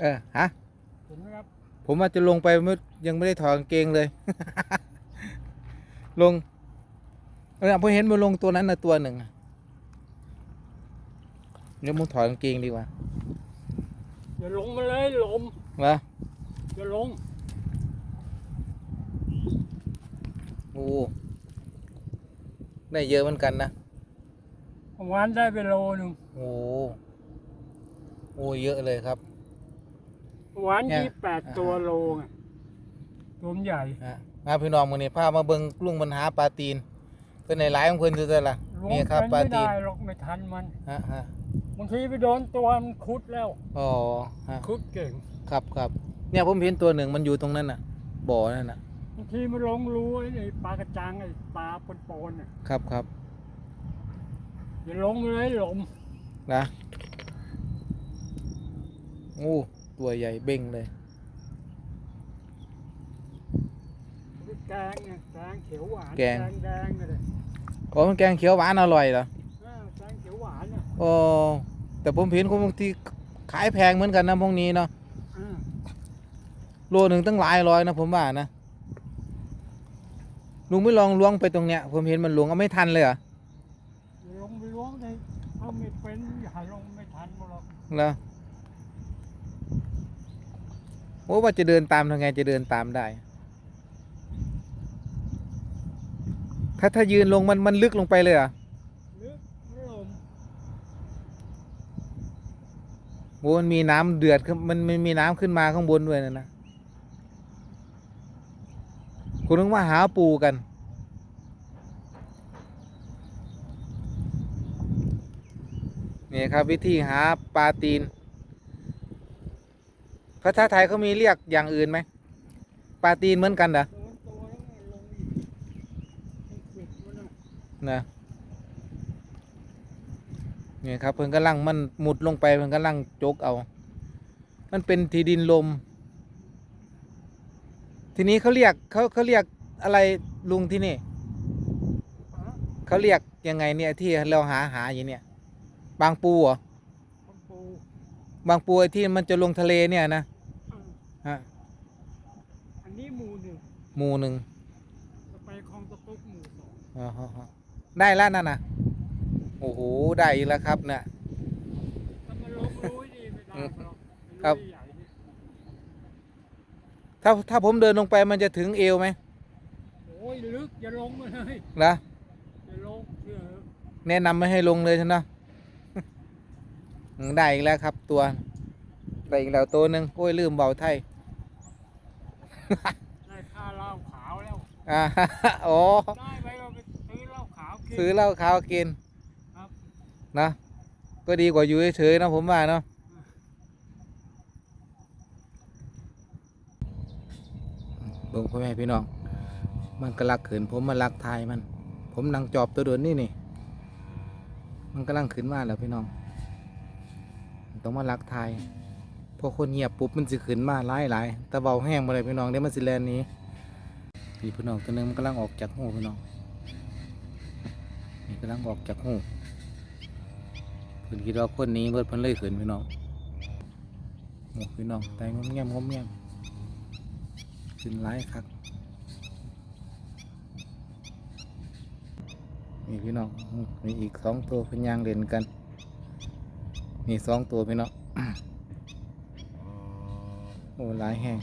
เออฮะเห็นไหมครับผมว่าจะลงไปไม่ยังไม่ได้ถอดกางเกงเลย ลงเออผมเห็นมันลงตัวนั้นนะตัวหนึ่งอะเดี๋ยวมึงถอดกางเกงดีกว่าอย่าลงมาเลยลมเหรออย่าลงโอ้ได้เยอะเหมือนกันนะเมื่อวานได้ไปโลหนึ่งโอ้โอ้เยอะเลยครับ เมื่อวานเนี่ยยี่แปดตัวโลไงตัวมันใหญ่ฮะมาพี่น้องมือนี้พามาเบิ่งลุงปัญหาปลาตีนเป็นในหลายของเพิ่นอยู่แต่ละลงนี่ครับไปปลาไม่ตีได้นหรอกไม่ทันมันฮะฮะบางทีไปโดนตัวมันคุดแล้ว อ๋อฮะคุดเก่งครับครับเนี่ยผมเห็นตัวหนึ่งมันอยู่ตรงนั้นน่ะ บ่อนั่นน่ะ บางทีมันลงรูไอ้นี่ปลากระจังไอ้ปลาปนๆน่ะครับครับอย่าลงมาเลยลมนะโอ้ ตัวใหญ่เบ้งเลยแกงเนี่ยแกงเขียวหวานแกงแดงๆเลยโอ้มันแกงเขียวหวานอร่อยเหรอเออแกงเขียวหวานเนี่ยโอ้แต่ผมเห็นคนบางทีขายแพงเหมือนกันนะพวกนี้เนาะเออโลหนึ่งตั้งหลายร้อยนะผมว่านะลุงไม่ลองล้วงไปตรงเนี้ย ผมเห็นมันล้วงเอาไม่ทันเลยเหรออย่าลงไปล้วงเลยเอาไม่เป็นอย่าลงไม่ทันหรอกเหรอ โอ้ว่าจะเดินตามทำไงจะเดินตามได้ ถ้าถ้ายืนลงมันมันลึกลงไปเลยเหรอะลึกไม่ลโอ้มันมีน้ำเดือดขึ้นมันมันมีน้ำขึ้นมาข้างบนด้วยนะนะคุณต้องมาหาปูกัน นี่ครับวิธีหาปลาตีน ภาษาไทยเขามีเรียกอย่างอื่นไหมปลาตีนเหมือนกันเหรอโดนตัวแล้วมันลงอีกมันปิดมันน่ะนะนี่ครับเพิ่นกำลังมันมุดลงไปเพิ่นกำลังจกเอา มันเป็นที่ดินลม ทีนี้เขาเรียกเขาเขาเรียกอะไรลุงที่นี่ฮะเขาเรียกยังไงเนี่ยที่เราหาหาอยู่เนี่ยบางปูเหรอคนปูบางปูไอ้ที่มันจะลงทะเลเนี่ยนะเออ ฮะอันนี้หมู่หนึ่งหมู่หนึ่งจะไปคลองตะกุกหมู่สองอ๋อฮะฮะได้แล้วนั่นนะโอ้โหได้อีกแล้วครับเนี่ย ถ้ามันลงรู้ดีไม่ได้หรอกครับ ใหญ่นี่ถ้าถ้าผมเดินลงไปมันจะถึงเอวไหมโอ้ยลึกอย่าลงมาเลยนะอย่าลงเชื่อเถอะแนะนำไม่ให้ลงเลยใช่ไหมอืมได้อีกแล้วครับตัวได้อีกแล้วตัวหนึ่งโอ้ยลืมเบาไทย ได้ค่าเหล้าขาวแล้ว อ่าโอ้ได้ไปเราไปซื้อเหล้าขาวกิน ซื้อเหล้าขาวกินครับ นะก็ดีกว่าอยู่เฉยๆนะผมว่าเนาะเบิ่งพ่อแม่พี่น้อง มันก็ลักขืนผมมาลักทายมัน ผมนั่งจอบตัวโดนนี่นี่ มันกำลังขึ้นมาแล้วพี่น้อง ต้องมาลักทาย พอคนเงียบปุ๊บมันสิขึ้นมาหลายหลายแต่เบาแห้งมาเลยพี่น้องเดี๋ยวมันสิแลนนี้พี่พี่น้องตัวหนึงมันกำลังออกจากหูพี่น้องนี่กำลังออกจากหูเพิ่นคิดว่าคนนี้เบิดเพิ่นเลยขึ้นพี่น้องโอ้พี่น้องแต่งมแงมงมแงมขึ้นหลายคักนี่พี่น้องมีอีกสองตัวเพิ่นยางเล่นกันนี่สองตัวพี่น้อง โอ้หลายแห้ง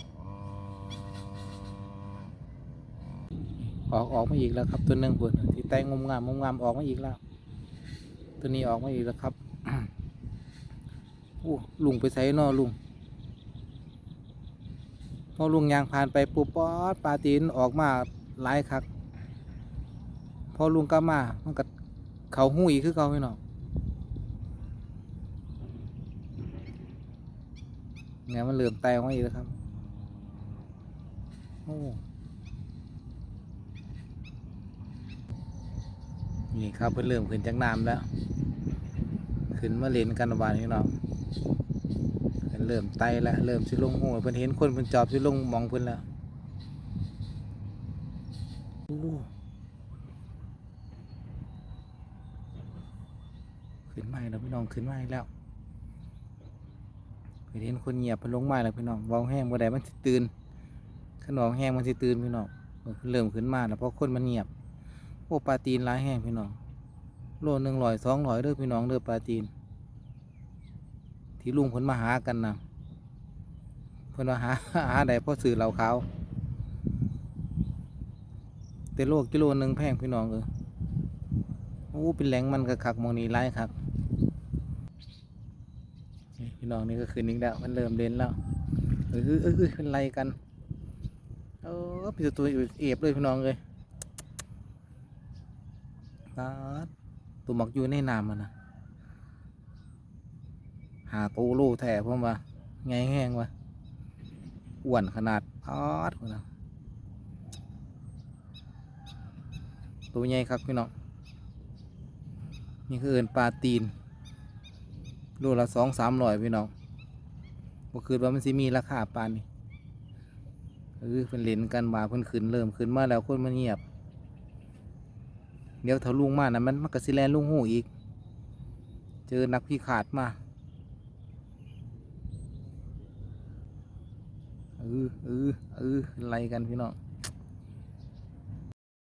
ออกออกมาอีกแล้วครับ ตัวหนึ่งคนที่แตงงมงามงมงามออกมาอีกแล้ว ตัวนี้ออกมาอีกแล้วครับโอ้ลุงไปใส่นอลุงพอลุงยางผ่านไปปุ๊บป๊อดปลาตีนออกมาหลายคักพอลุงกลับมามันก็เขาหูอีกคือเขาพี่นอง เนี่ยมันเหลื่อมแตงมาอีกแล้วครับ โอ้นี่ครับเพิ่นเริ่มขึ้นจากน้ำแล้ว ขึ้นมาเล่นกันบานพี่น้องเพิ่นเริ่มไตแล้วเริ่มสิลงหัวเพิ่นเห็นคนเพิ่นจอบสิลงมองเพิ่นแล้วขึ้นมาอีกแล้วพี่น้องขึ้นมาอีกแล้ว เเห็นคนเงียบพลงมาแล้วพี่น้องว้าแห้งบ่ได้มันสิตื่นขนองแห้งมันสิตื่นพี่น้องเออเริ่มขึ้นมาแล้วเพราะคนมันเงียบโอ้ปลาตีนหลายแห้งพี่น้องโลหนึ่งร้อยสองร้อยเด้อพี่น้องเด้อปลาตีน ที่ลุงเพิ่นมาหากันนะเพิ่นมาหาหาได้เพราะซื้อเหล้าขาแต่โลกิโลหนึ่งแพงพี่น้องเออโอ้เป็นแหลงมันกะคักมองนี้หลายคัก พี่น้องนี่ก็คืนนี้แล้วมันเริ่มเด่นแล้วเออเออเออเป็นไรกันเออเป็นตัวเอฟเลยพี่น้องเลยตาดตัวหมักอยู่ในน้ำมันนะหาตูลูแท้เพราะว่าไงแห้งวะอ้วนขนาดพอดพุ่นนะตัวใหญ่ครับพี่น้องนี่คือเอินปลาตีน โลละสองสามร้อยพี่น้องบ่คืนว่ามันสิมีราคาปานนี่เออเพิ่นเล่นกันมาเพิ่นขึ้นเริ่มขึ้นมาแล้วคนมันเงียบ เดี๋ยวถ้าลุงมานะมันมันก็สิแลนลุงหูอีก เจอนักพิขาดมาเออเออเอออะไรกันพี่น้อง